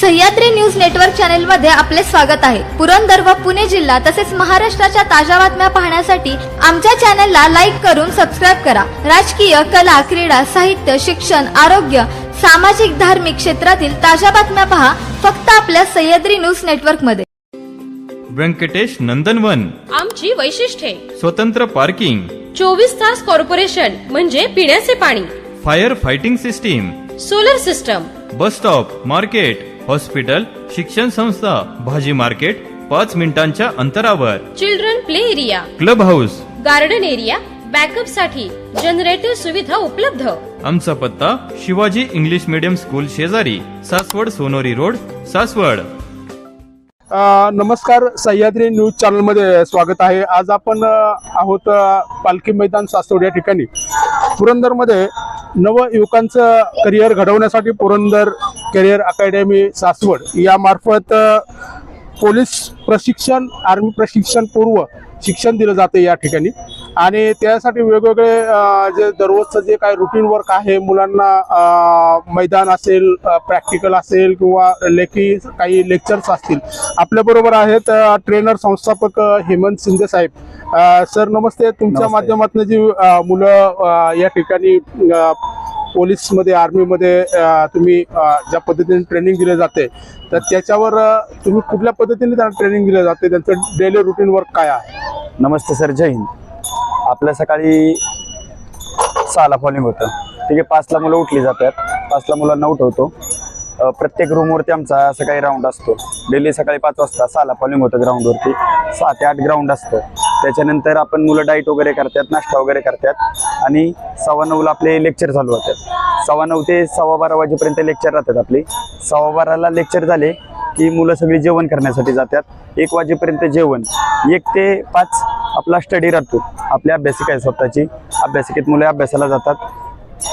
Sahyadri news network चॅनलमध्ये आपले स्वागत आहे. पुरंदर व पुणे जिल्हा तसेच महाराष्ट्राच्या ताज्या बातम्या पाहण्यासाठी आमच्या चॅनलला लाईक करून सबस्क्राईब करा. राजकीय कला क्रीडा साहित्य शिक्षण आरोग्य सामाजिक धार्मिक क्षेत्रातील ताज्या बातम्या पहा फक्त आपल्या सह्याद्री न्यूज नेटवर्कमध्ये व्यंकटेश नंदनवन. आमची वैशिष्ट्ये. स्वतंत्र पार्किंग. चोवीस तास कॉर्पोरेशन म्हणजे पिण्याचे पाणी. Fire fighting system. Solar system. Bus stop market. Hospital शिक्षण संस्था भाजी मार्केट पाच मिनिटांच्या अंतरावर. Children play area. Club house. Garden area. बॅकअपसाठी generator सुविधा उपलब्ध. आमचा पत्ता शिवाजी इंग्लिश मीडियम स्कूल शेजारी सासवड सोनोरी रोड सासवड. अ, नमस्कार सह्याद्री न्यूज चॅनलमध्ये स्वागत आहे. आज आपण अ, आहोत अ, पालखी मैदान सासवड या ठिकाणी. पुरंदरमध्ये नवयुवकांचं करिअर घडवण्यासाठी पुरंदर करिअर अकॅडमी सासवड यामार्फत पोलीस प्रशिक्षण आर्मी प्रशिक्षण पूर्व शिक्षण दिलं जाते या ठिकाणी. आणि त्यासाठी वेगवेगळे जे दररोजचं जे काय रुटीन वर्क आहे मुलांना मैदान असेल प्रॅक्टिकल असेल किंवा लेखी काही लेक्चर्स असतील. आपल्याबरोबर आहेत ट्रेनर संस्थापक हेमंत शिंदे साहेब. सर नमस्ते. तुमच्या. माध्यमातून जी मुलं या ठिकाणी पोलीसमध्ये आर्मीमध्ये तुम्ही ज्या पद्धतीने ट्रेनिंग दिले जाते तर त्याच्यावर तुम्ही कुठल्या पद्धतीने त्यांना ट्रेनिंग दिले जाते? त्यांचं डेली रुटीन वर्क काय आहे? नमस्ते सर. जय हिंद. आपल्या सकाळी सहाला फॉलिंग होतं. ठीक आहे पाचला मुलं उठली जातात. पाचला मुलांना उठवतो. प्रत्येक रूमवरती आमचा सकाळी काही राऊंड असतो. डेली सकाळी पाच वाजता सहाला फॉलिंग होतं ग्राउंडवरती सहा ते आठ ग्राउंड असतं. त्याच्यानंतर आपण मुलं डाईट वगैरे करतात नाश्ता वगैरे करतात. आणि सव्वा नऊला आपले लेक्चर चालू होतात. सव्वा नऊ ते सव्वा बारा वाजेपर्यंत लेक्चर राहतात आपली. सव्वा बाराला लेक्चर झाले की मुलं सगळी जेवण करण्यासाठी जातात. एक वाजेपर्यंत जेवण. एक ते पाच आपला स्टडी राहतो. आपली अभ्यासिका आहे स्वतःची. अभ्यासिकेत मुलं अभ्यासाला जातात.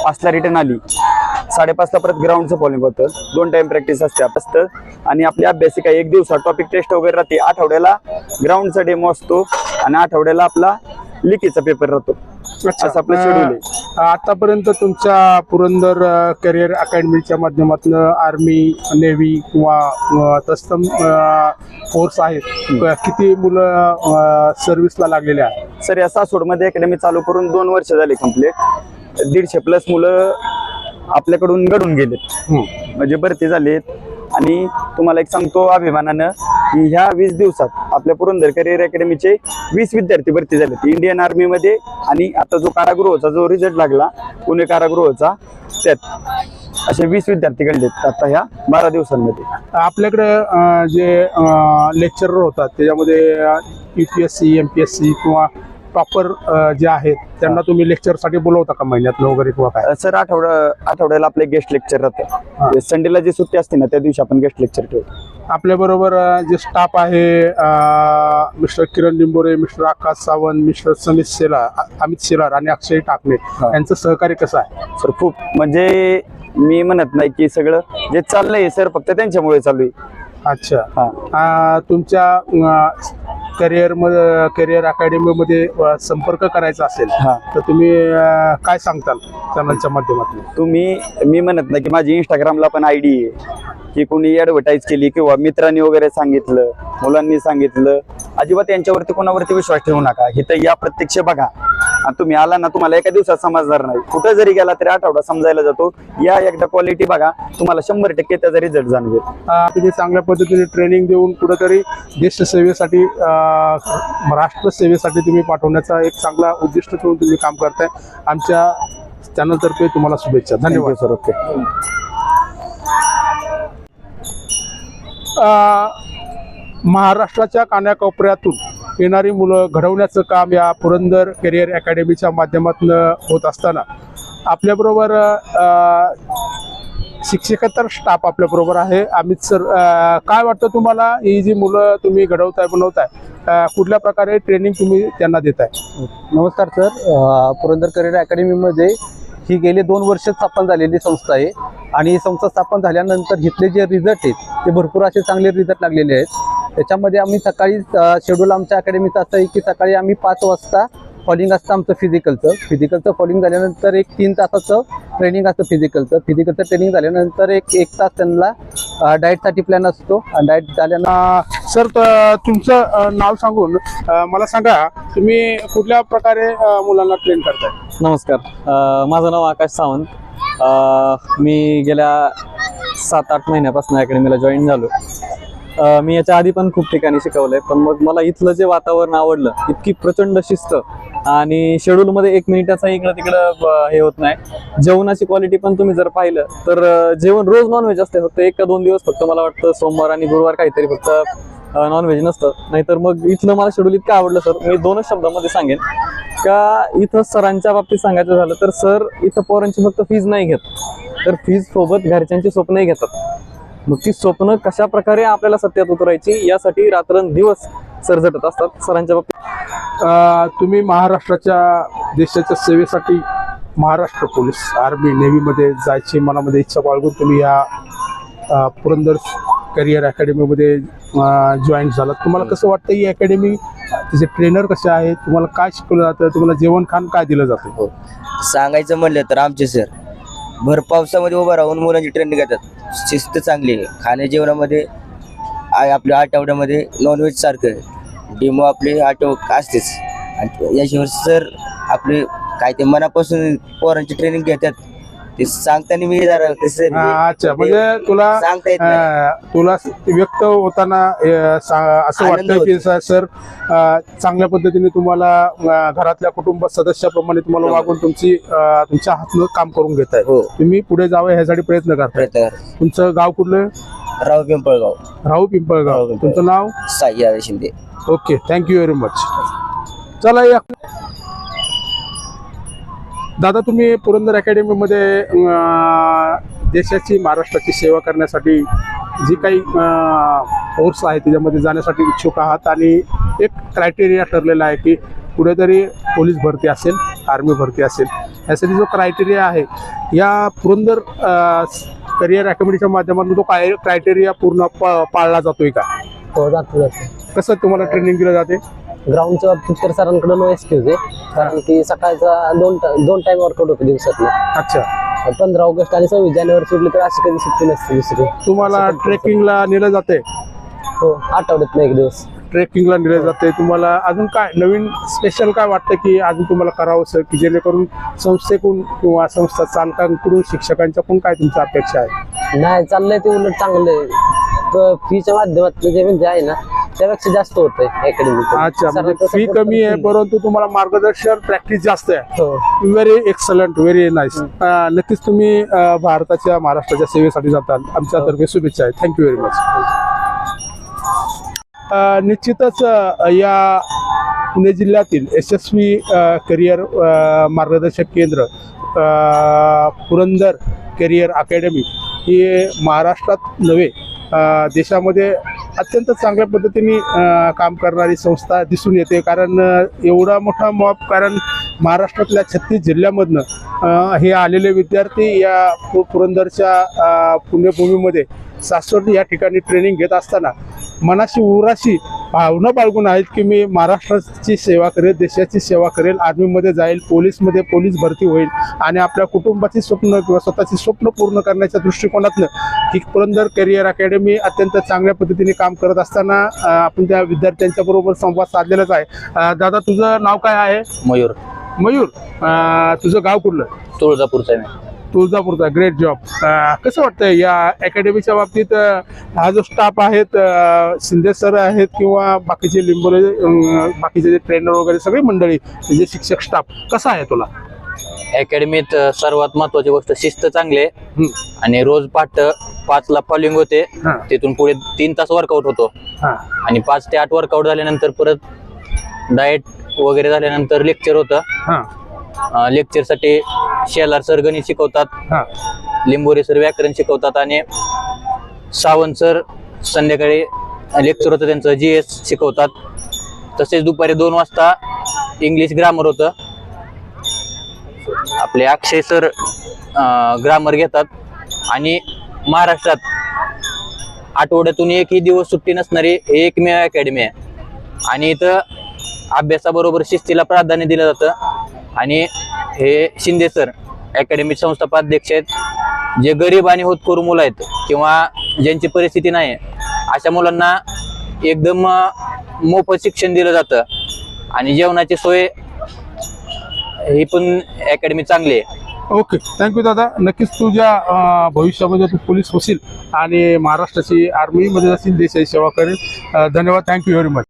पाचला रिटर्न आली. साडेपाचला परत ग्राउंडचं फॉलिंग होतं. दोन टाइम प्रॅक्टिस असते असतं आणि आपली अभ्यासिका एक दिवसा टॉपिक टेस्ट वगैरे राहते. आठवड्याला ग्राउंडचा डेमो असतो. आणि आठवड्याला आपला लिखीचा पेपर राहतो. असं आपलं शेड्यूल आहे. आतापर्यंत तुमच्या पुरंदर करिअर अकॅडमीच्या माध्यमातून आर्मी नेव्ही किंवा अ, तत्सम फोर्स आहेत. क- किती मुलं सर्व्हिसला लागलेले आहेत? सर या सासवडमध्ये अकॅडमी चालू करून दोन वर्ष झाली कंप्लीट दीडशे प्लस मुलं आपल्याकडून घडून गेलेत. म्हणजे भरती झालेत. आणि तुम्हाला एक सांगतो अभिमानानं की ह्या वीस दिवसात आपल्या पुरंदर करिअर अकॅडमीचे वीस विद्यार्थी भरती झालेत इंडियन आर्मीमध्ये आणि आता जो कारागृहाचा जो रिझल्ट लागला पुणे कारागृहाचा त्यात असे वीस विद्यार्थी घडलेत आता ह्या बारा दिवसांमध्ये. आपल्याकडे जे लेक्चरर होतात त्याच्यामध्ये U P S C M P S C किंवा टॉपर जे आहेत त्यांना तुम्ही लेक्चरसाठी बोलवता का महिन्यातलं वगैरे किंवा काय? सर आठवडा आठवड्याला आपले गेस्ट लेक्चर राहतं. संडेला जी सुट्टी असते ना त्या दिवशी आपण गेस्ट लेक्चर ठेवतो. आपल्याबरोबर अ, जे स्टाफ आहे mister Kiran Limbore mister Akash Sawant mister Samit Shelar Amit Shelar आणि अक्षय टाकणे यांचं सहकार्य कसं आहे? सर खूप म्हणजे मी म्हणत नाही की सगळं जे चाललंय सर फक्त त्यांच्यामुळे चालू आहे. अच्छा. तुमच्या करिअरमध्ये करिअर अकॅडमीमध्ये संपर्क करायचा असेल हा. तर तुम्ही काय सांगताल चॅनलच्या माध्यमातून? तुम्ही मी म्हणत नाही की माझी इंस्टाग्रामला पण आय डी आहे. की कोणी ऍडव्हर्टाईज केली किंवा मित्रांनी वगैरे सांगितलं मुलांनी सांगितलं अजिबात यांच्यावरती कोणावरती विश्वास ठेवू नका. इथं या प्रत्यक्ष बघा. आणि तुम्ही आला ना तुम्हाला एका दिवसात समजणार नाही. कुठं जरी गेला तरी आठवडा समजायला जातो. या एकदा क्वालिटी बघा तुम्हाला शंभर टक्के त्याचा रिझल्ट जाणवेल. तुम्ही चांगल्या पद्धतीने ट्रेनिंग देऊन कुठंतरी देशसेवेसाठी अ, राष्ट्रसेवेसाठी तुम्ही पाठवण्याचा एक चांगला उद्दिष्ट ठेवून तुम्ही काम करताय. आमच्या चॅनलतर्फे तुम्हाला शुभेच्छा. धन्यवाद. सर ओके अ, महाराष्ट्राच्या कानाकोपऱ्यातून येणारी मुलं घडवण्याचं काम या पुरंदर करिअर अकॅडमीच्या माध्यमातून होत असताना आपल्याबरोबर अ, शिक्षकेतर स्टाफ आपल्याबरोबर आहे. अमित सर काय वाटतं तुम्हाला? ही जी मुलं तुम्ही घडवताय बनवताय कुठल्या प्रकारे ट्रेनिंग तुम्ही त्यांना देताय? नमस्कार सर. पुरंदर करिअर अकॅडमीमध्ये ही गेले दोन वर्ष स्थापन झालेली संस्था आहे. आणि ही संस्था स्थापन झाल्यानंतर इथले जे रिझल्ट आहेत ते भरपूर असे चांगले रिझल्ट लागलेले आहेत. त्याच्यामध्ये आम्ही सकाळी शेड्यूल आमच्या अकॅडमीचं असं आहे की सकाळी आम्ही पाच वाजता फॉलिंग असतं आमचं फिजिकलचं फिजिकलचं फॉलिंग झाल्यानंतर एक तीन तासाचं ट्रेनिंग असतं फिजिकलचं फिजिकलचं ट्रेनिंग झाल्यानंतर एक एक तास त्यांना डाएटसाठी प्लॅन असतो. डाएट झाल्यानंतर अ, सर त- तुमचं नाव सांगून मला सांगा तुम्ही कुठल्या प्रकारे मुलांना ट्रेन करताय? नमस्कार. माझं नाव आकाश सावंत. मी गेल्या सात आठ महिन्यापासून अकॅडमीला जॉईन झालो. मी याच्या आधी पण खूप ठिकाणी शिकवलंय पण मग मला इथलं जे वातावरण आवडलं इतकी प्रचंड शिस्त आणि शेड्यूलमध्ये एक मिनिटाचा इकडं तिकडं ब- हे होत नाही. जेवणाची क्वालिटी पण तुम्ही जर पाहिलं तर जेवण रोज नॉनव्हेज असते फक्त एक का दोन दिवस फक्त मला वाटतं सोमवार आणि गुरुवार काहीतरी फक्त नॉनव्हेज नसतं. नाहीतर मग इथलं मला शेड्यूल इतकं आवडलं सर मी दोनच शब्दामध्ये सांगेन. का इथं सरांच्या बाबतीत सांगायचं झालं तर सर इथं पोरांची फक्त फीज नाही घेत. तर फीज सोबत घरच्यांची स्वप्नही घेतात. मग ती स्वप्न कशा प्रकारे आपल्याला सत्यात उतरायची यासाठी रात्रंदिवस सर झटत असतात सरांच्या बाबतीत. तुम्ही महाराष्ट्राच्या देशाच्या सेवेसाठी महाराष्ट्र पोलीस आर्मी नेव्हीमध्ये जायची मनामध्ये इच्छा बाळगून तुम्ही या पुरंदर करिअर अकॅडमीमध्ये जॉईन झालात. तुम्हाला कसं वाटतं ही अकॅडमी तिचे ट्रेनर कसे आहेत तुम्हाला काय शिकवलं जातं तुम्हाला जेवण खाण काय दिलं जातं? सांगायचं म्हणलं तर आमचे सर भर पावसामध्ये उभं राहून मुलांची ट्रेनिंग घेतात. शिस्त चांगली आहे. खाण्या जेवणामध्ये आपल्या आठवड्यामध्ये नॉनव्हेज सारखं डेमो आपले आठव असतेच. आणि याशिवाय सर आपले काय ते मनापासून पोरांची ट्रेनिंग घेतात. ते सांगताना मी जरा कसं हा, अच्छा. म्हणजे तुला सांगता येत नाही. अ, तुला व्यक्त होताना अ, सा- असं आनंद वाटतं की. स- सर अ, चांगल्या पद्धतीने तुम्हाला अ, घरातल्या कुटुंब सदस्याप्रमाणे तुम्हाला. वागून तुमची अ, तुमच्या हातनं काम करून घेत आहे. हो. तुम्ही पुढे जावं ह्यासाठी प्रयत्न करताय. प्रयत्न करा. तुमचं गाव कुठलं? राव पिंपळगाव. राहू पिंपळगाव. राहू पिंपळगाव. तुमचं नाव? Sai Yadav Shinde. Okay. Thank you very much चला या. दादा तुम्ही पुरंदर अकॅडमीमध्ये देशाची महाराष्ट्राची सेवा करण्यासाठी जी काही कोर्स आहे त्याच्यामध्ये जाण्यासाठी इच्छुक आहात आणि एक क्रायटेरिया ठरलेला आहे की कुठेतरी पोलीस भरती असेल आर्मी भरती असेल यासाठी जो क्रायटेरिया आहे या पुरंदर करिअर अकॅडमीच्या माध्यमातून तो काय क्रायटेरिया पूर्ण पा- पाळला जातोय का? हो जातो कसं तुम्हाला ट्रेनिंग दिलं जाते? ग्राउंडच्या बाबतीत तर सरांकडे नो एक्सक्यूज आहे. कारण की सकाळचा दोन दोन टाइम वर्कआउट होतो दिवसातलं अच्छा. पंधरा ऑगस्ट आणि सव्वीस जानेवारी सुटली तर अशी कधी सुट्टी नसते दुसरी. तुम्हाला ट्रेकिंगला नेलं जाते? हो आठवड्यात एक दिवस. ट्रेकिंगला नेलं जाते. तुम्हाला अजून काय नवीन स्पेशल काय वाटतं की अजून तुम्हाला करावंसं की जेणेकरून संस्थेकडून किंवा संस्था चालकांकडून शिक्षकांच्याकडून काय तुमची अपेक्षा आहे? नाही चाललंय ते उलट चांगलं आहे फीच्या माध्यमातून जे म्हणजे आहे ना त्यापेक्षा जास्त होत आहे अच्छा म्हणजे फी कमी आहे परंतु तुम्हाला मार्गदर्शन प्रॅक्टिस जास्त आहे. हो. व्हेरी एक्सलंट व्हेरी नाईस नक्कीच तुम्ही भारताच्या महाराष्ट्राच्या सेवेसाठी जातात आमच्यातर्फे शुभेच्छा आहे. थँक्यू व्हेरी मच निश्चितच या पुणे जिल्ह्यातील यशस्वी करिअर मार्गदर्शक केंद्र पुरंदर करिअर अकॅडमी ही महाराष्ट्रात नव्हे देशामध्ये अत्यंत चांगल्या पद्धतीने काम करणारी संस्था दिसून येते. कारण एवढा मोठा मॉब कारण महाराष्ट्रातल्या छत्तीस जिल्ह्यामधनं हे आलेले विद्यार्थी या पुरंदरच्या पुण्यभूमीमध्ये सासवड या ठिकाणी ट्रेनिंग घेत असताना मनाशी उराशी भावना बाळगून आहेत की मी महाराष्ट्राची सेवा करेल देशाची सेवा करेल आर्मीमध्ये जाईल पोलीसमध्ये पोलीस भरती होईल आणि आपल्या कुटुंबाची स्वप्न किंवा स्वतःची स्वप्न पूर्ण करण्याच्या दृष्टिकोनातनं ही पुरंदर करिअर अकॅडमी अत्यंत चांगल्या पद्धतीने काम करत असताना आपण त्या विद्यार्थ्यांच्या बरोबर संवाद साधलेलाच आहे. दादा तुझं नाव काय आहे? मयूर. मयूर. तुझं गाव कुठलं? तुळजापूरचा आहे तुळजापूरचा ग्रेट जॉब कसं वाटतं या अकॅडमीच्या बाबतीत हा जो स्टाफ आहेत शिंदे सर आहेत किंवा बाकीचे लिंबोले अं, बाकीचे जे ट्रेनर वगैरे सगळी मंडळी जे शिक्षक स्टाफ कसा आहे तुला? अकॅडमीत सर्वात महत्वाची गोष्ट शिस्त चांगली आहे. आणि रोज पाठ पाचला फॉलिंग होते. तिथून पुढे तीन तास वर्कआउट होतो. आणि पाच ते आठ वर्कआउट झाल्यानंतर परत डाएट वगैरे झाल्यानंतर लेक्चर होतं. लेक्चरसाठी शेलार सर गणित शिकवतात. लिंबोरे सर व्याकरण शिकवतात आणि सावंत सर संध्याकाळी लेक्चर होतं त्यांचं जी एस शिकवतात. तसेच दुपारी दोन वाजता इंग्लिश ग्रामर होतं. आपले अक्षय सर ग्रामर घेतात. आणि महाराष्ट्रात आठवड्यातून एकही दिवस सुट्टी नसणारी एकमेव अकॅडमी आहे. आणि इथं अभ्यासाबरोबर शिस्तीला प्राधान्य दिलं जातं. आणि हे शिंदे सर अकॅडमी संस्थापाध्यक्ष आहेत. जे गरीब आणि होतकरू मुलं आहेत किंवा ज्यांची परिस्थिती नाही अशा मुलांना एकदम मोफत शिक्षण दिलं जातं. आणि जेवणाची सोय ही पण अकॅडमी चांगली आहे. ओके थँक्यू दादा. नक्कीच तुझ्या भविष्यामध्ये तू पोलीस होशील आणि महाराष्ट्राची आर्मीमध्ये जाशील देशाची सेवा करेल. धन्यवाद. Thank you very much